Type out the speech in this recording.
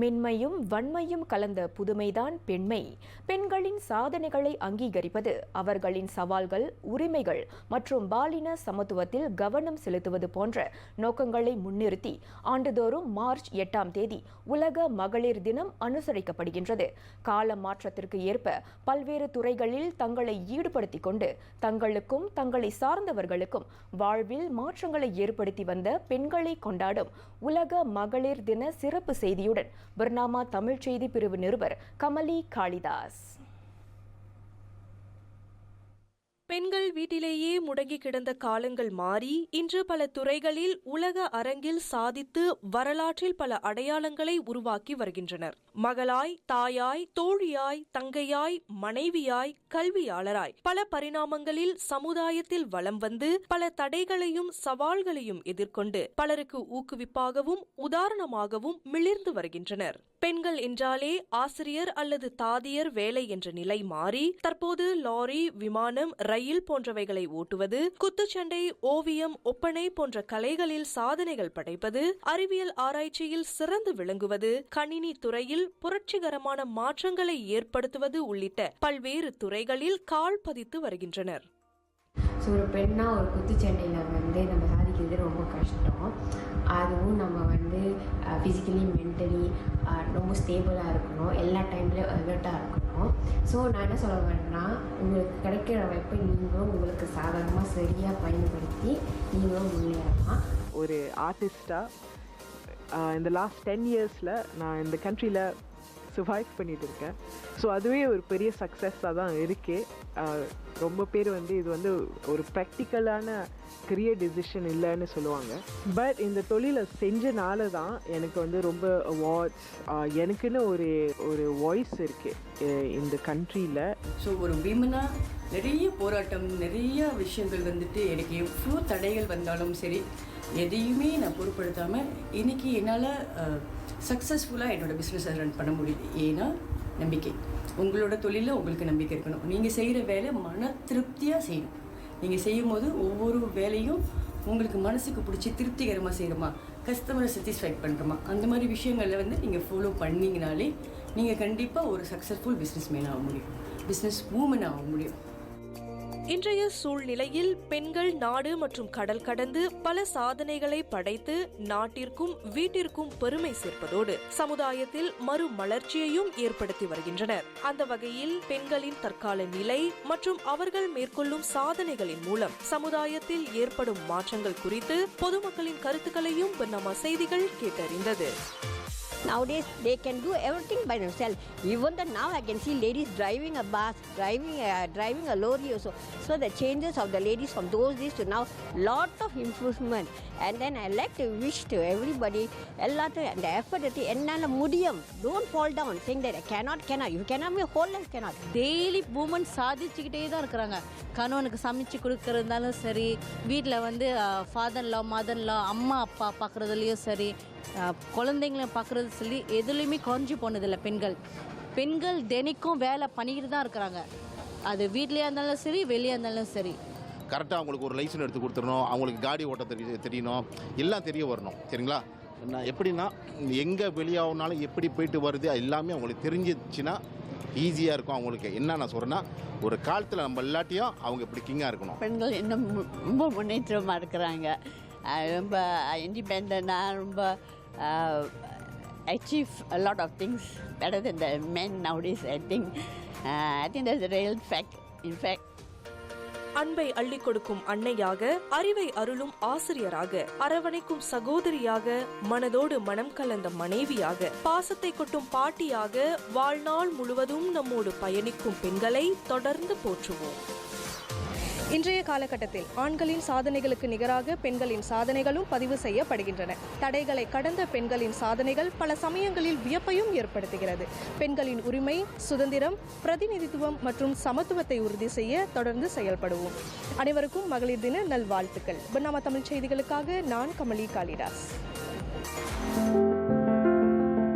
மென்மையும் வன்மையும் கலந்த புதுமைதான் பெண்மை. பெண்களின் சாதனைகளை அங்கீகரிப்பது அவர்களின் சவால்கள் உரிமைகள் மற்றும் பாலின சமத்துவத்தில் கவனம் செலுத்துவது போன்ற நோக்கங்களை முன்னிறுத்தி ஆண்டுதோறும் மார்ச் எட்டாம் தேதி உலக மகளிர் தினம் அனுசரிக்கப்படுகின்றது. கால மாற்றத்திற்கு ஏற்ப பல்வேறு துறைகளில் தங்களை ஈடுபடுத்திக் கொண்டு தங்களுக்கும் தங்களை சார்ந்தவர்களுக்கும் வாழ்வில் மாற்றங்களை ஏற்படுத்தி வந்த பெண்களை கொண்டாடும் உலக மகளிர் தின சிறப்பு செய்தியுடன் பர்னாமா தமிழ் செய்தி பிரிவு நிருபர் கமலி காளிதாஸ். பெண்கள் வீட்டிலேயே முடங்கி கிடந்த காலங்கள் மாறி இன்று பல துறைகளில் உலக அரங்கில் சாதித்து வரலாற்றில் பல அடையாளங்களை உருவாக்கி வருகின்றனர். மகளாய் தாயாய் தோழியாய் தங்கையாய் மனைவியாய் கல்வியாளராய் பல பரிணாமங்களில் சமுதாயத்தில் வலம் வந்து பல தடைகளையும் சவால்களையும் எதிர்கொண்டு பலருக்கு ஊக்குவிப்பாகவும் உதாரணமாகவும் மிளிர்ந்து வருகின்றனர். பெண்கள் என்றாலே ஆசிரியர் அல்லது தாதியர் வேலை என்ற நிலை மாறி தற்போது லாரி விமானம் ரயில் போன்றவைகளை ஓட்டுவது குத்துச்சண்டை ஓவியம் ஒப்பனை போன்ற கலைகளில் சாதனைகள் படைப்பது அறிவியல் ஆராய்ச்சியில் சிறந்து விளங்குவது கணினி துறையில் புரட்சிகரமான மாற்றங்களை ஏற்படுத்துவது உள்ளிட்ட பல்வேறு துறைகளில் கால் பதித்து வருகின்றனர். ஸோ ஒரு பெண்ணாக ஒரு குத்துச்சண்டையில் வந்து நம்ம சாதிக்கிறது ரொம்ப கஷ்டம். அதுவும் நம்ம வந்து ஃபிசிக்கலி மென்டலி uh, ரொம்ப ஸ்டேபிளாக இருக்கணும். எல்லா டைம்லேயும் அலர்ட்டாக இருக்கணும். ஸோ நான் என்ன சொல்ல வரேன்னா உங்களுக்கு கிடைக்கிற வாய்ப்பை நீங்களும் உங்களுக்கு சாதாரணமாக சரியாக பயன்படுத்தி நீங்களும் முன்னேறலாம். ஒரு ஆர்டிஸ்டாக இந்த லாஸ்ட் டென் இயர்ஸில் நான் இந்த கண்ட்ரியில் சர்வைவ் பண்ணிட்டு இருக்கேன். ஸோ அதுவே ஒரு பெரிய சக்ஸஸாக தான் இருக்கே. ரொம்ப பேர் வந்து இது வந்து ஒரு ப்ராக்டிக்கலான கரியர் டிசிஷன் இல்லைன்னு சொல்லுவாங்க. பட் இந்த தொழிலை செஞ்சனால தான் எனக்கு வந்து ரொம்ப அவார்ட்ஸ் எனக்குன்னு ஒரு ஒரு வாய்ஸ் இருக்குது இந்த கண்ட்ரியில் ஸோ ஒரு விமனாக நிறைய போராட்டம் நிறைய விஷயங்கள் வந்துட்டு எனக்கு எவ்வளோ தடைகள் வந்தாலும் சரி எதையுமே நான் பொருட்படுத்தாமல் இன்றைக்கி என்னால் சக்ஸஸ்ஃபுல்லாக என்னோட பிஸ்னஸை ரன் பண்ண முடியுது. ஏன்னா நம்பிக்கை. உங்களோட தொழிலில் உங்களுக்கு நம்பிக்கை இருக்கணும். நீங்கள் செய்கிற வேலை மன திருப்தியாக செய்யணும். நீங்கள் செய்யும் போது ஒவ்வொரு வேலையும் உங்களுக்கு மனசுக்கு பிடிச்சி திருப்திகரமாக செய்கிறோமா கஸ்டமரை சாட்டிஸ்ஃபை பண்ணுறோமா அந்த மாதிரி விஷயங்களில் வந்து நீங்கள் ஃபாலோ பண்ணிங்கனாலே நீங்கள் கண்டிப்பாக ஒரு சக்ஸஸ்ஃபுல் பிஸ்னஸ் மேன் ஆக முடியும். பிஸ்னஸ் ஊமன் ஆக முடியும். இன்றைய சூழ்நிலையில் பெண்கள் நாடு மற்றும் கடல் கடந்து பல சாதனைகளை படைத்து நாட்டிற்கும் வீட்டிற்கும் பெருமை சேர்ப்பதோடு சமுதாயத்தில் மறுமலர்ச்சியையும் ஏற்படுத்தி வருகின்றனர். அந்த வகையில் பெண்களின் தற்கால நிலை மற்றும் அவர்கள் மேற்கொள்ளும் சாதனைகளின் மூலம் சமுதாயத்தில் ஏற்படும் மாற்றங்கள் குறித்து பொதுமக்களின் கருத்துக்களையும் நம்ம செய்திகள் கேட்டறிந்தது. Nowadays, they can do everything by themselves. Even the now I can see ladies driving a bus, driving a, driving a lorry also. So the changes of the ladies from those days to now, lot of improvement. And then I like to wish to everybody, எல்லாத்தையும் அந்த effort எடுத்து என்னால் முடியும் don't fall down saying that I cannot cannot you cannot be whole life cannot daily women சாதிச்சுக்கிட்டே தான் இருக்கிறாங்க கணவனுக்கு சமைச்சு கொடுக்கறதாலும் சரி வீட்டில் வந்து ஃபாதர்லாம் மதர்லாம் அம்மா அப்பா பார்க்குறதுலையும் சரி குழந்தைங்கள பார்க்குறது சொல்லி எதுலேயுமே குறைஞ்சி போனதில்லை பெண்கள். பெண்கள் தினைக்கும் வேலை பண்ணிக்கிட்டு தான் இருக்கிறாங்க. அது வீட்லேயா இருந்தாலும் சரி வெளியே இருந்தாலும் சரி. கரெக்டாக அவங்களுக்கு ஒரு லைசன் எடுத்து கொடுத்துடணும். அவங்களுக்கு காடி ஓட்ட தெரிய தெரியணும். எல்லாம் தெரிய வரணும். சரிங்களா? நான் எப்படின்னா எங்கே வெளியாகனாலும் எப்படி போயிட்டு வருது அது எல்லாமே அவங்களுக்கு தெரிஞ்சிச்சுன்னா ஈஸியாக இருக்கும் அவங்களுக்கு. என்ன நான் சொல்கிறேன்னா ஒரு காலத்தில் நம்ம எல்லாத்தையும் அவங்க இப்படி கிங்காக இருக்கணும். பெண்கள் இன்னும் ரொம்ப முன்னேற்றமாக இருக்கிறாங்க. ரொம்ப இண்டிபெண்டாக ரொம்ப achieve a lot of things better than the men nowadays I think. uh, I think that's a real fact in fact. அன்பை அள்ளிக் கொடுக்கும் அன்னையாக அறிவை அருளும் ஆசிரியராக அரவணைக்கும் சகோதரியாக மனதோடு மனம் கலந்த மனைவியாக பாசத்தை கொட்டும் பாட்டியாக வாழ்நாள் முழுவதும் நம்மோடு பயணிக்கும் பெண்களை தொடர்ந்து போற்றுவோம். இன்றைய காலகட்டத்தில் ஆண்களின் சாதனைகளுக்கு நிகராக பெண்களின் சாதனைகளும் பதிவு செய்யப்படுகின்றன. தடைகளை கடந்த பெண்களின் சாதனைகள் பல சமயங்களில் வியப்பையும் ஏற்படுத்துகிறது. பெண்களின் உரிமை சுதந்திரம் பிரதிநிதித்துவம் மற்றும் சமத்துவத்தை உறுதி செய்ய தொடர்ந்து செயல்படுவோம். அனைவருக்கும் மகளிர் தின நல்வாழ்த்துக்கள். பன்னாம தமிழ் செய்திகளுக்காக நான் கமலி காளிதாஸ்.